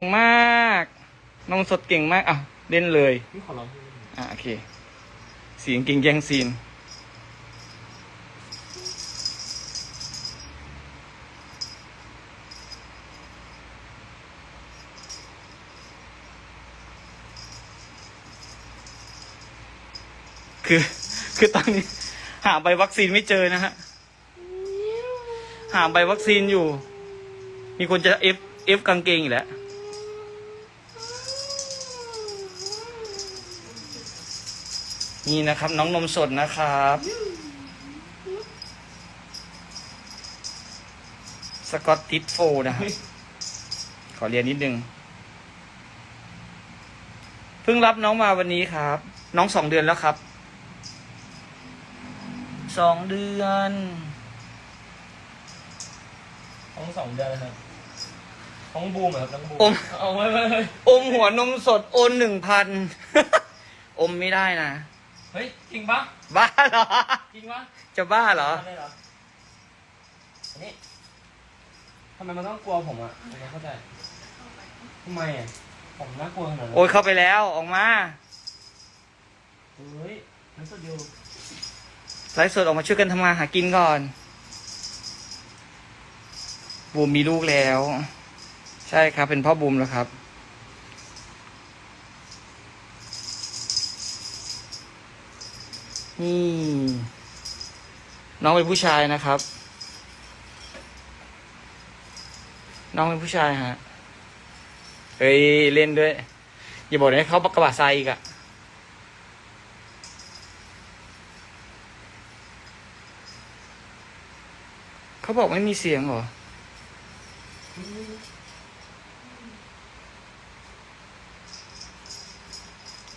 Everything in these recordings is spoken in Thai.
เก่งมาก นมสดเก่งมาก อะ เล่นเลย พี่ขอร้องพี่อะโอเคเสียงเก่งแย่งซีน คือ คือตอนนี้ หาใบวัคซีนไม่เจอนะฮะ หาใบวัคซีนอยู่ มีคนจะเอฟเอฟกางเกงอีกแล้ว นี่นะครับน้องนมสดนะครับ สกอตติดโฟนะครับ ขอเรียนนิดนึง เพิ่งรับน้องมาวันนี้ครับ น้องสองเดือนแล้วครับ สองเดือนท้องสองเดือนแล้วครับท้องบูมเหรอครับน้องบูมอมเอาไว้ไว้ไว้อมหัวนมสดโอนหนึ่งพัน อมไม่ได้นะ เฮ้ย จริงปะบ้าเหรอ จริงปะจะบ้าเหรอ ได้เหรออันนี้ทำไมมันต้องกลัวผมอะผมไม่เข้าใจทำไมอะผมน่ากลัวขนาดนั้นโอ้ยเข้าไปแล้วออกมาเฮ้ยมันสุดอยู่ไลฟ์สดออกมาช่วยกันทำงานหากินก่อนบูมมีลูกแล้ว ใช่ครับ เป็นพ่อบูมแล้วครับ นี่ น้องเป็นผู้ชายนะครับ น้องเป็นผู้ชายฮะเฮ้ยเล่นด้วย อย่าบอกนะเขากระบะทรายอีกอะเขาบอกไม่มีเสียงเหรอ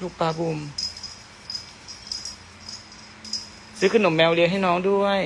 ลูกปลาบูม ซื้อขนมแมวเลี้ยงให้น้องด้วย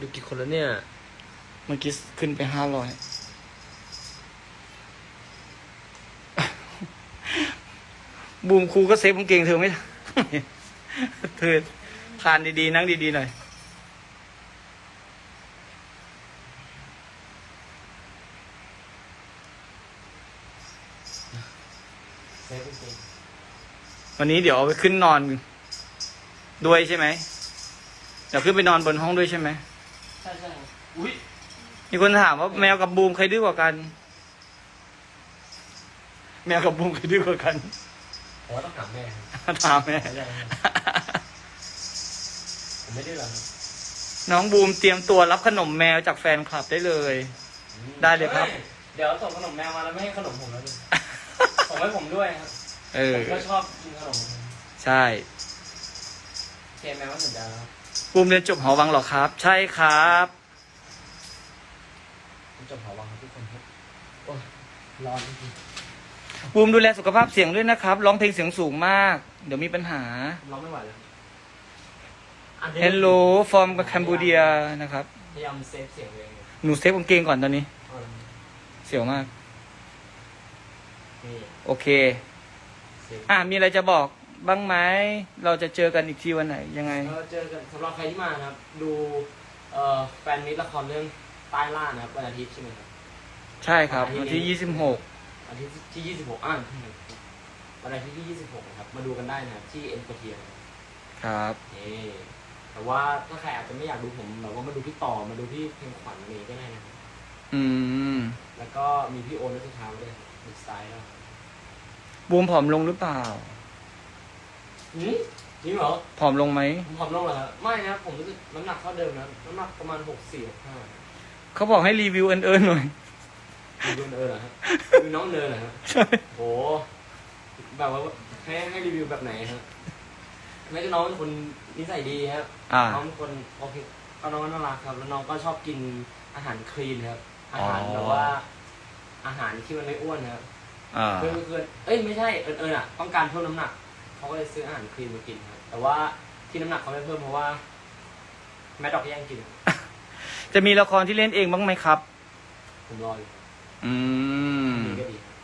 ดูกี่คนแล้วเนี่ย เมื่อกี้ขึ้นไปห้าร้อยบูมครูก็เซฟกางเกงเธอไม่ได้เธอทานดีๆ นั่งดีๆหน่อยเซฟจริงวันนี้เดี๋ยวเอาไปขึ้นนอนด้วยใช่ไหม เดี๋ยวขึ้นไปนอนบนห้องด้วยใช่ไหมใช่ใช่อุ้ยมีคนถามว่าแมวกับบูมใครดื้อกว่ากัน แมวกับบูมใครดื้อกว่ากันผมว่าต้องถามแม่ครับถามแม่ไม่ได้ครับผมไม่ได้หรอกครับน้องบูมเตรียมตัวรับขนมแมวจากแฟนคลับได้เลยได้เลยครับ ฮ้เดี๋ยวส่งขนมแมวมาแล้วไม่ให้ขนมผมแล้วดิส่งให้ผมด้วยครับเออผมก็ชอบกินขนมใช่ เคแมวก็เหมือนกันครับ บูมเรียนจบหอวังเหรอครับ ใช่ครับ ผมจบหอวังครับทุกคนครับโอ้ยร้อนจริงบูมดูแลสุขภาพเสียงด้วยนะครับ ร้องเพลงเสียงสูงมาก เดี๋ยวมีปัญหา ๆผมร้องไม่ไหวแล้วอันนี้ Hello from Cambodia นะครับ พยายามเซฟเสียงเลยหนูเซฟกางเกงก่อนตอนนี้ เอาละเสียวมาก นี่โอเค เซฟอะมีอะไรจะบอก บ้างไหมเราจะเจอกันอีกทีวันไหนยังไงเราเจอกันสำหรับใครที่มานะครับ ดูเอ่อแฟนมิตรละครเรื่องใต้ล่านะครับวันอาทิตย์ใช่ไหมครับ ใช่ครับ วันที่ยี่สิบหกวันที่ที่26อ่านวันอาทิตย์ที่26นะครับ มาดูกันได้นะครับ ที่เอ็นโคเทียครับนี่แต่ว่าถ้าใครอาจจะไม่อยากดูผมแบบว่ามาดูพี่ต่อมาดูพี่เพลงขวัญอะไรก็ได้นะครับ อืมแล้วก็มีพี่โอนัทธาด้วยดีสไตล์แล้วบูมผอมลงหรือเปล่า หืมจริงเหรอผอมลงไหม ผมผอมลงเหรอครับไม่นะครับผมรู้สึกน้ำหนักเท่าเดิมนะน้ำหนักประมาณ64 65เขาบอกให้รีวิวเอินเอินหน่อยรีวิวเนอร์เหรอฮะรีวิวน้องเนอร์เหรอฮะใช่ โหแบบว่าให้ให้รีวิวแบบไหนฮะแม้จะน้องเป็นคนนิสัยดีครับอ่า น้องเป็นคนโอเคก็น้องก็น่ารักครับ แล้วน้องก็ชอบกินอาหารคลีนครับอาหารอ๋อ แบบว่า อาหารที่มันไม่อ้วนครับอ่า เพื่อนเพื่อนเอ้ยไม่ใช่เอิญเอิญอะต้องการเพิ่มน้ำหนัก เขาก็เลยซื้ออาหารคลีนมากินครับแต่ว่าที่น้ำหนักเขาไม่เพิ่มเพราะว่า แม่ดอกแย่งกินจะมีละครที่เล่นเองบ้างไหมครับ ผมรออยู่อืม ดีก็ดีครับ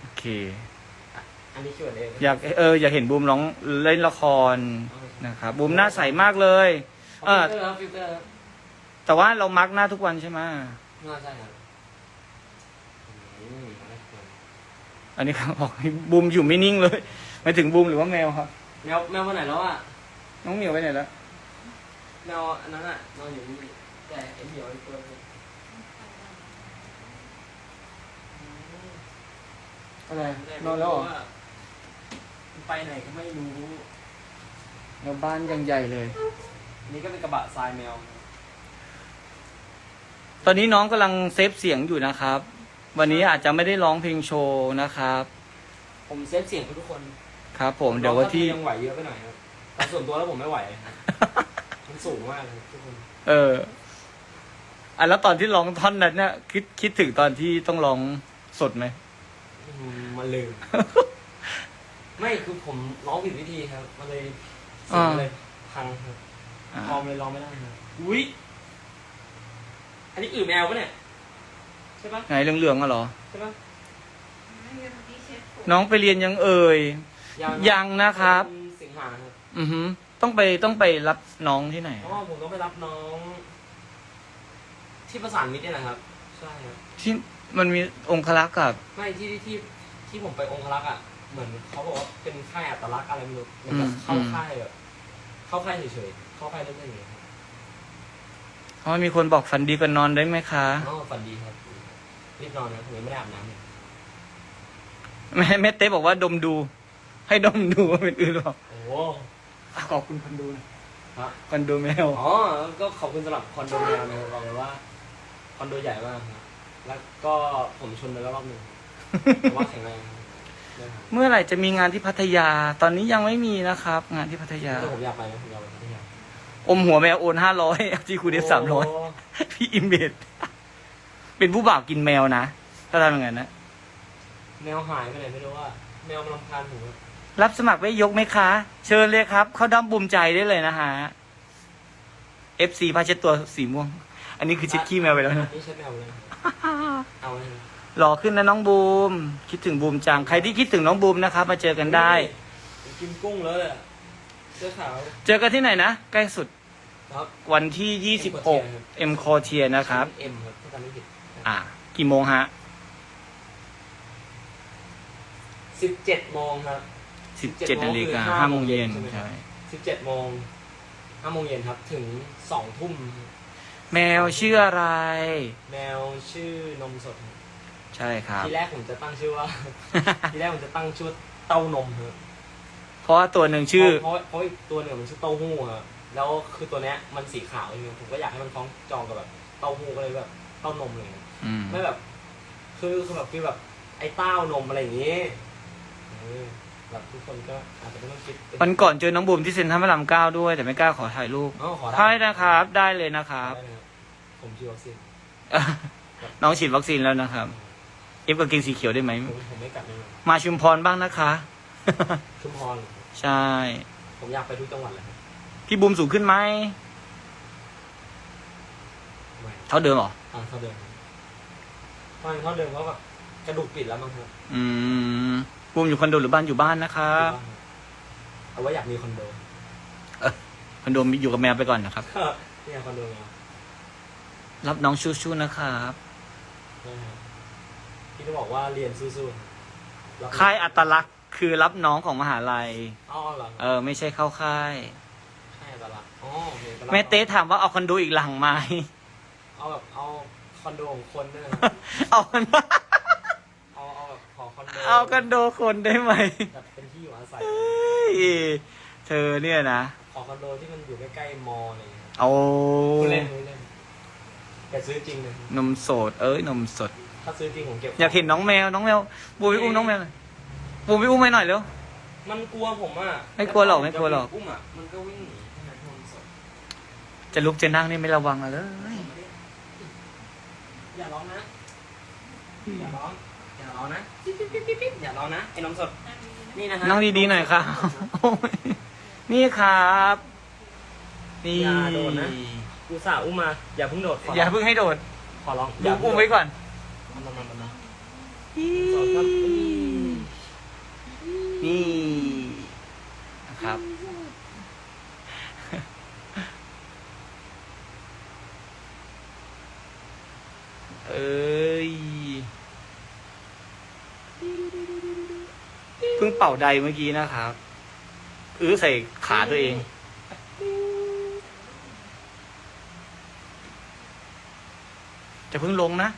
โอเคอันนี้คิดว่าเองอยากเอออยากเห็นบูมร้องเล่นละครนะครับบูมหน้าใสมากเลย เอฟิอลเตอร์ครับฟิลเตอร์ครับแต่ว่าเรามักหน้าทุกวันใช่ไหมน่าใช่ครับอืมน่าจะควรอันนี้ครับบอกให้บูมอยู่ไม่นิ่งเลย หมายถึงบูมหรือว่าแมวครับ แมวแมวไปไหนแล้วอะน้องเหมียวไปไหนแล้วแมวอันนั้นอะนอนอยู่นี่แต่ไอ้เหมียวไอ้ตัวนึงอะไรนอนแล้วเหรอไปไหนก็ไม่รู้แมวบ้านยังใหญ่เลยอันนี่ก็เป็นกระบะทรายแมว ตอนนี้น้องกำลังเซฟเสียงอยู่นะครับ วันนี้อาจจะไม่ได้ร้องเพลงโชว์นะครับ ผมเซฟเสียงให้ทุกคน ครับ ผมเดี๋ยววันที่ ยังไหวเยอะไปหน่อยครับแต่ส่วนตัวแล้วผมไม่ไหวครับมันสูงมากเลยทุกคนเอออะแล้วตอนที่ร้องท่อนนั้นเนี่ยคิดคิดถึงตอนที่ต้องร้องสดไหมอืมมันลืม ไม่คือผมร้องผิดวิธีครับ มันเลยเสียงมันเลยพังครับอ่าพอมเลยร้องไม่ได้ครับอุ้ยอันนี้อือแมวปะเนี่ยใช่ปะไหนเหลืองๆอะเหรอ ใช่ปะ น้องไปเรียนยังเอ่ย ยังนะครับ เป็นสิงหาครับอือหือต้องไปต้องไปรับน้องที่ไหน เพราะว่าผมต้องไปรับน้อง ที่ประสานมิตรเนี่ยนะครับ ใช่ครับ ที่มันมีองคลักษ์กับ ไม่ที่ที่ที่ที่ผมไปองคลักษ์อะ เหมือนเขาบอกว่าเป็นค่ายอัตลักษณ์อะไรไม่รู้เหมือนกับเข้าค่ายแบบเข้าค่ายเฉยๆ เข้าค่ายเล่นๆอย่างเงี้ยครับเพราะมีคนบอกฝันดีกันนอนได้ไหมคะ อ๋อฝันดีครับรีบนอนนะผมยังไม่ได้อาบน้ำเลยแม่แม่เต้บอกว่าดมดู ให้ดมดูว่าเป็นอื่นหรอโอ้อะขอบคุณคนดูหนะฮะคอนโดแมว อ๋อ ก็ขอบคุณสำหรับคอนโดแมวนะครับบอกเลยว่า คอนโดใหญ่มากครับแล้วก็ผมชนไปแล้วรอบหนึ่งแต่ว่าแข็งแรงครับนะครับเมื่อไหร่จะมีงานที่พัทยา ตอนนี้ยังไม่มีนะครับ งานที่พัทยา แต่ผมอยากไปนะผมอยากไปพัทยาอมหัวแมวโอนห้าร้อยที่คุณเดฟสามร้อยโพี่อิมเบดเป็นผู้บ่าวกินแมวนะ ถ้าทำอย่างนั้นนะ แมวหายไปไหนไม่รู้ว่า แมวมันรำคาญผมอะ รับสมัครไว้ยกไหมคะ เชิญเลยครับ เข้าด้อมบุมใจได้เลยนะฮะ FC ผ้าเช็ดตัวสีม่วง อันนี้คือเช็ดขี้แมวไปแล้วนะ นี่ใช่แมวเลย เอาเลย หล่อขึ้นนะน้องบูม คิดถึงบูมจัง ใครที่คิดถึงน้องบูมนะครับ มาเจอกันได้ กินกุ้งเลยอะเสื้อขาว เจอกันที่ไหนนะ ใกล้สุดครับวันที่ 26 M c o r t i e r นะครับ เอ็มครับถ้าจำไม่ผิดอ่า กี่โมงฮะ สิบเจ็ดโมงครับ 17นาฬิกาคือห้าโมงเย็นใช่ไหมครับใช่สิบเจ็ดโมงห้าโมงเย็นครับ ถึงสองทุ่ม แมวชื่ออะไร แมวชื่อนมสดครับใช่ครับทีแรกผมจะตั้งชื่อว่า ทีแรกผมจะตั้งชื่อเต้านมครับเพราะว่าตัวหนึ่งชื่อ เพราะเพราะอีกตัวหนึ่งมันชื่อเต้าหู้ครับแล้วคือตัวเนี้ยมันสีขาวใช่ไหมผมก็อยากให้มันคล้องจองกับแบบเต้าหู้ก็เลยแบบเต้านมเลยครับอืมไม่แบบ คือคือแบบฟีลแบบไอ้เต้านมอะไรอย่างงี้เออ แบบทุกคนก็อาจจะไม่ต้องคิดวันก่อนเจอน้องบูมที่เซ็นทรัลพระรามเก้าด้วย แต่ไม่กล้าขอถ่ายรูปอ๋อขอได้ใช่นะครับ ได้เลยนะครับ ได้นะครับผมฉีดวัคซีนน้องฉีดวัคซีนแล้วนะครับ เอฟกางเกงสีเขียวได้ไหม ผมผมไม่กลับเลยมาชุมพรบ้างนะคะ ชุมพรใช่ ผมอยากไปทุกจังหวัดเลยครับพี่บูมสูงขึ้นไหม ไม่เท่าเดิมเหรอ อ่าเท่าเดิมครับตอนเท่าเดิมก็แบบกระดูกปิดแล้วมั้งครับอืม บูมอยู่คอนโดหรือบ้านอยู่บ้านนะครับเอาไว้อยากมีคอนโดคอนโดมีอยู่กับแมวไปก่อนนะครับก็เนี่ยคอนโดไงรับน้องชูๆนะครับนะครับพี่ต้องบอกว่าเรียนสู้ๆรับค่ายอัตลักษณ์คือรับน้องของมหาลัยอ๋อเหรอเออ ไม่ใช่เข้าค่ายใช่ตลาดอ๋อโอเคตลาดแม่เต้ถามว่าเอาคอนโดอีกหลังไหมเอาแบบเอาคอนโดของคนด้วยนะเอาคอนโด เอาคอนโดคนได้ไหมแบบเป็นที่อยู่อาศัยเฮ้ยเธอเนี่ยนะขอคอนโดที่มันอยู่ใกล้ๆมออะไรอย่างเงี้ยเอาพูดเล่นพูดเล่นแต่ซื้อจริงเลยนมสด เอ้ยนมสด ถ้าซื้อจริงผมเก็บอยากเห็นน้องแมวน้องแมวบูมไปอุ้มน้องแมวหน่อยบูมไปอุ้มไปหน่อยเร็ว มันกลัวผมอะไม่กลัวหรอกไม่กลัวหรอก อุ้มอะมันก็วิ่งหนีใช่ไหมที่มันสดจะลุกจะนั่งนี่ไม่ระวังเลย อย่าร้องนะอย่าร้องอย่าร้องนะ ปิ๊บปิ๊บปิ๊บปิ๊บปิ๊บอย่าร้องนะไอ้น้องสด นี่นะฮะนั่งดีๆหน่อยครับโอ้ยนี่ครับ นี่ อย่าโดนนะกูสาห์อุ้มมา อย่าเพิ่งโดดขอย่าเพิ่งให้โดดขอร้องบูมอุ้มไว้ก่อน มันมันมันมันนี่นะครับ เอ้ย เพิ่งเป่าใดเมื่อกี้นะครับ อื้อใส่ขาตัวเอง จะเพิ่งลงนะ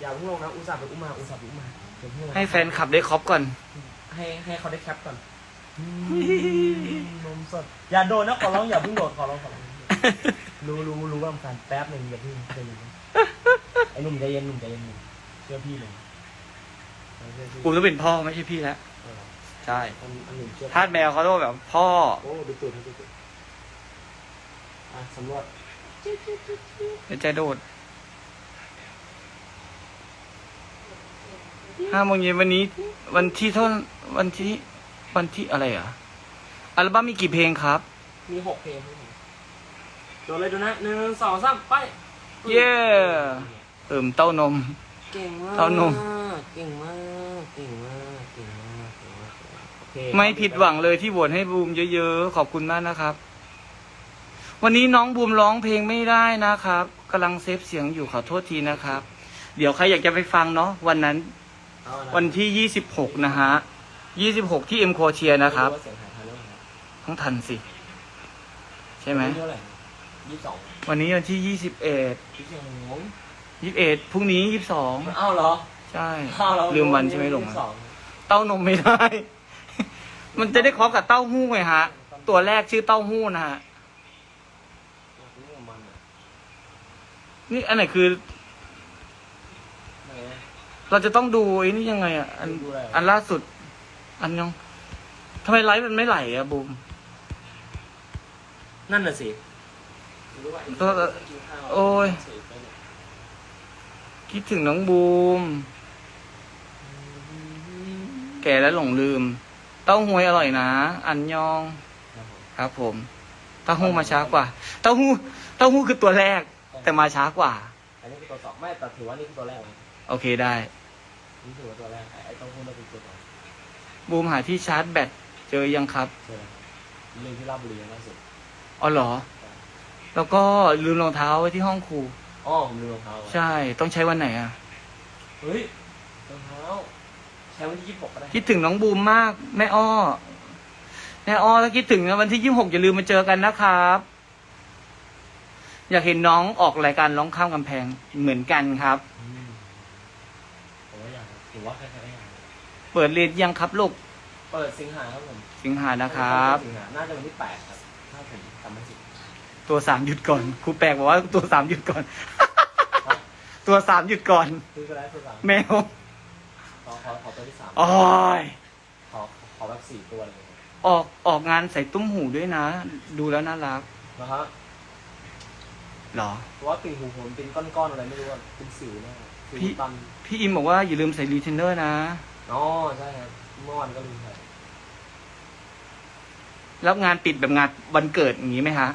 อย่าเพิ่งลงนะ อุตส่าห์ไปอุ้มมาอุตส่าห์ไปอุ้มมาเดี๋ยวเพิ่งลงให้แฟนขับได้ครอบก่อน ให้ให้เขาได้แคปก่อนนมสด อย่าโดนนะขอร้องอย่าเพิ่งโดดขอร้องขอร้องรู้รู้รู้ว่ามันแป๊บหนึ่งอย่าเพิ่งใจเย็นนะไอ้หนุ่มใจเย็นหนุ่มใจเย็นหนุ่มเชื่อพี่เลยเชื่อพี่กูต้องเป็นพ่อไม่ใช่พี่แล้ว เออใช่ อันอันหนึ่งเชื่อทาสแมวเขาต้องแบบพ่อ โอ้ดูตูดดูตูดอะสำรวจเป็นใจโดดห้าโมงเย็นวันนี้ วันที่เท่าวันที่วันที่อะไรอะ อัลบั้มมีกี่เพลงครับ มีหกเพลงครับผมโดนเลยดูนะหนึ่งสองสามไปเย้ เติมเต้านม เก่งมากเต้านม เก่งมาก เก่งมากเก่งมากเก่งมาก เก่งมากโอเคไม่ผิดหวังเลยที่โหวตให้บูมเยอะๆ ขอบคุณมากนะครับ วันนี้น้องบูมร้องเพลงไม่ได้นะครับกำลังเซฟเสียงอยู่ขอโทษทีนะครับ เดี๋ยวใครอยากจะไปฟังเนาะวันนั้น เอาะวันที่ยี่สิบหกนะฮะยี่สิบหกที่เอ็มโคเชียนะครับ ไม่ว่าเสียงหายทันหรือเปล่าต้องทันสิ ใช่ไหมเท่าไหร่ยี่สิบสองวันนี้วันที่ยี่สิบเอ็ดยี่สิบสองยี่สิบเอ็ดพรุ่งนี้ยี่สิบสองอ้าวเหรอใช่อ้าวเหรอลืมวันใช่ไหมหลงยี่สิบสอง เต้านมไม่ได้ มันจะได้ครอบกับเต้าหู้ไงฮะ ตัวแรกชื่อเต้าหู้นะฮะ นี่กับมันอะนี่อันไหนคือไหนอะเราจะต้องดูไอ้นี่ยังไงอะ อันดูอะไรอะ อันล่าสุด อันยังทำไมไลฟ์มันไม่ไหลอะบูมนั่นน่ะสิรู้ป่ะก็โอ้ย คิดถึงน้องบูม แก่แล้วหลงลืมเต้าหวยอร่อยนะ อันยอง ครับผม เต้าหู้มาช้ากว่า เต้าหู้ เต้าหู้คือตัวแรก แต่มาช้ากว่า อันนี้คือตัวสองไม่แต่ถือว่านี่คือตัวแรกนะโอเคได้ นี่ถือว่าตัวแรก ไอ้ไอ้ต้องพูดว่าเป็นตัวสองบูมหาที่ชาร์จแบตเจอยังครับใช่ไหมเรื่องที่ราชบุรีล่าสุด อ๋อเหรอ แล้วก็ลืมรองเท้าไว้ที่ห้องครู อ๋อผมลืมรองเท้าไว้ใช่ ต้องใช้วันไหนอะ เฮ้ยรองเท้า ใช้วันที่ยี่สิบหกก็ได้คิดถึงน้องบูมมาก แม่อ้อ แม่อ้อถ้าคิดถึงนะวันที่ยี่สิบหกอย่าลืมมาเจอกันนะครับ อยากเห็นน้องออกรายการร้องข้ามกำแพงเหมือนกันครับ อืมผมว่าอยากถือว่าใครๆก็อยากเปิดเรียนยังครับลูกเปิดสิงหาครับผมสิงหานะครับ สิงหาน่าจะวันที่แปดครับถ้าผมจำไม่ผิด ตัวสามหยุดก่อนครูแปลกบอกว่าตัวสามหยุดก่อนตัวสามหยุดก่อน คือก็ได้ตัวสามแมวข อขอขอตัวที่สามโอ้ยขอขอแบบสี่ตัวเลยออกออกงานใส่ตุ้มหูด้วยนะ ดูแล้วน่ารักนะครับเหรอ เพราะว่าติ่งหูผมเป็นก้อนๆอะไรไม่รู้อะเป็นสิวเนี่ยสิวพี่ตันพี่อิมบอกว่าอย่าลืมใส่รีเทนเนอร์นะ อ๋อใช่ครับเมื่อวานก็ลืมใส่รับงานปิดแบบงานวันเกิดอย่างนี้ไหมฮะ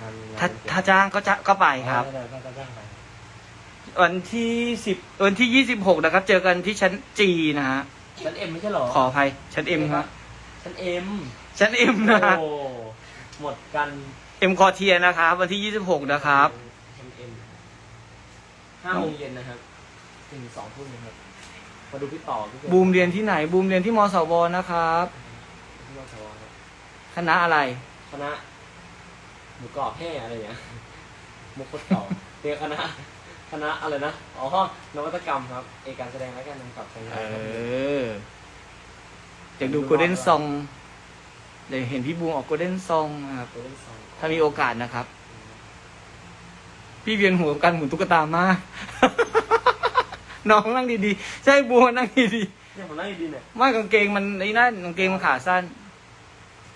งานงนถ้าวันเกิดถ้าจ้างก็จะก็ไปครับ ได้ได้ได้ได้ได้ วันที่สิบวันที่ยี่สิบหกนะครับ เจอกันที่ชั้นจีนะฮะชั้นเอ็มไม่ใช่เหรอขออภัยชั้นเอ็มครับชั้นเอ็มชั้นเอ็มนะฮะโอ้หมดกันเอ็มคอเทียนะครับ วันที่ยี่สิบหกนะครับชั้นเอ็มห้าโมงเย็นนะครับถึงสองทุ่มนะครับมาดูพี่ต่อพี่เจบูมเรียนที่ไหน บูมเรียนที่มสวนะครับ ที่มอสวครับคณะอะไร คณะหมูกรอบแห่อะไรอย่างเงี้ยมุกโคตรต่อเรียนคณะ คณะอะไรนะ อ๋อ นวัตกรรมครับ เอกการแสดงและการกำกับใช้งาเอนครับออยากดูโกลเด้นซองเดี๋ยวเห็นพี่บูมออกโกลเด้นซองนะครับ ตัวเล่นซองถ้ามีโอกาสนะครับ พี่เวียนหัวกับการหมุนตุ๊กตามาก น้องนั่งดีๆ ใช่บัวนั่งดีเนี่ยผมนั่งดีๆเนี่ยๆไม่กางเกงมันไอ้นั่นกางเกงมันขาสั้น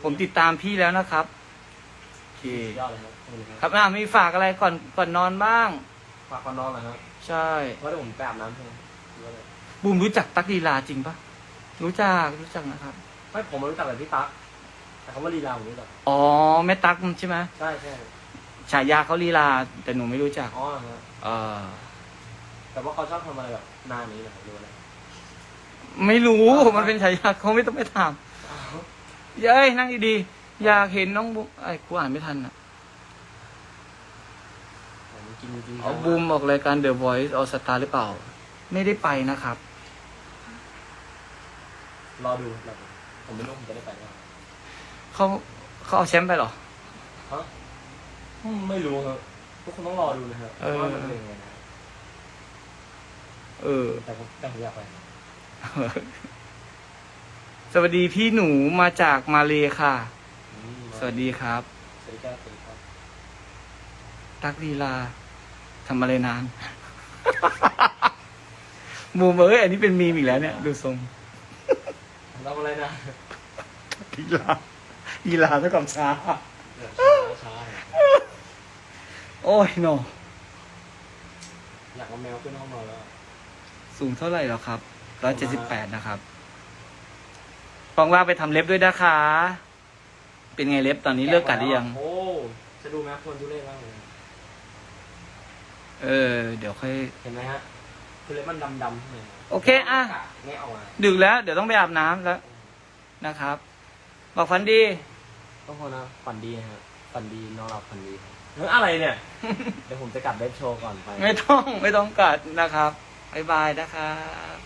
ผมติดตามพี่แล้วนะครับโอเคสุดยอดเลยครับขอบคุณครับอะมีฝากอะไรก่อนก่อนนอนบ้าง ฝากคอนนอนเหรอครับใช่ เพราะเดี๋ยวผมไปอาบน้ำใช่ไหมหรือว่าอะไรบูมรู้จักตักลีลาจริงปะรู้จักรู้จักนะครับ ไม่ผมมารู้จักแต่พี่ตั๊กแต่เขาว่าลีลาผมรู้จักอ๋อแม่ตักใช่ไหมใช่ใช่ฉายาเขาลีลา แต่หนูไม่รู้จัก อ๋อฮะเออ แต่ว่าเขาชอบทำอะไรแบบหน้านี้นะครับรู้อะไรไม่รู้ มันเป็นฉายาเขาไม่ต้องไปถามเย้ยนั่งดีๆอยากเห็นน้องบูมไอ้กูอ่านไม่ทันอะผม กินจริงๆเอาบูมออกรายการ The Voice All Star หรือเปล่า ไม่ได้ไปนะครับ รอดูรอดูผมไม่รู้ผมจะได้ไปหรือเปล่าเขาเขาเอาแชมป์ไปเหรอ ฮะอืมไม่รู้ครับทุกคนต้องรอดูนะครับเออ ว่ามันเป็นยังไงนะเออ แต่ผมแต่ผมอยากไปสวัสดีพี่หนูมาจากมาเลค่ะ อืมสวัสดีครับ สวัสดีครับสวัสดีครับ ตักลีลา ทำอะไรนาน มูมเอ้ยอันนี้เป็นมีมอีกแล้วเนี่ย ดูทรงทำอะไรนะลีลาลีลาเท่ากับช้าเดี๋ยวช้า ช้าโอ้ยโนอยากเอาแมวขึ้นห้องนอนแล้ว สูงเท่าไหร่แล้วครับร้อยเจ็ดสิบแปดนะครับฟองว่าไปทำเล็บด้วยนะคะ เป็นไงเล็บตอนนี้เลิกกัดหรือยัง โอ้ จะดูแมวคนดูเล่มากเลย เออ เดี๋ยวค่อย เห็นไหมฮะ คือเล็บมันดำๆใช่ไหมโอเคอะ ไม่เอาอะดึกแล้ว เดี๋ยวต้องไปอาบน้ำแล้วนะครับ บอกฝันดี ต้องคนนะฝันดีนะฮะฝันดีนอนหลับฝันดีเฮ้ยอะไรเนี่ย เดี๋ยวผมจะกลับเว็บโชว์ก่อนไป ไม่ต้องไม่ต้องกัดนะครับบ๊ายบายนะครับ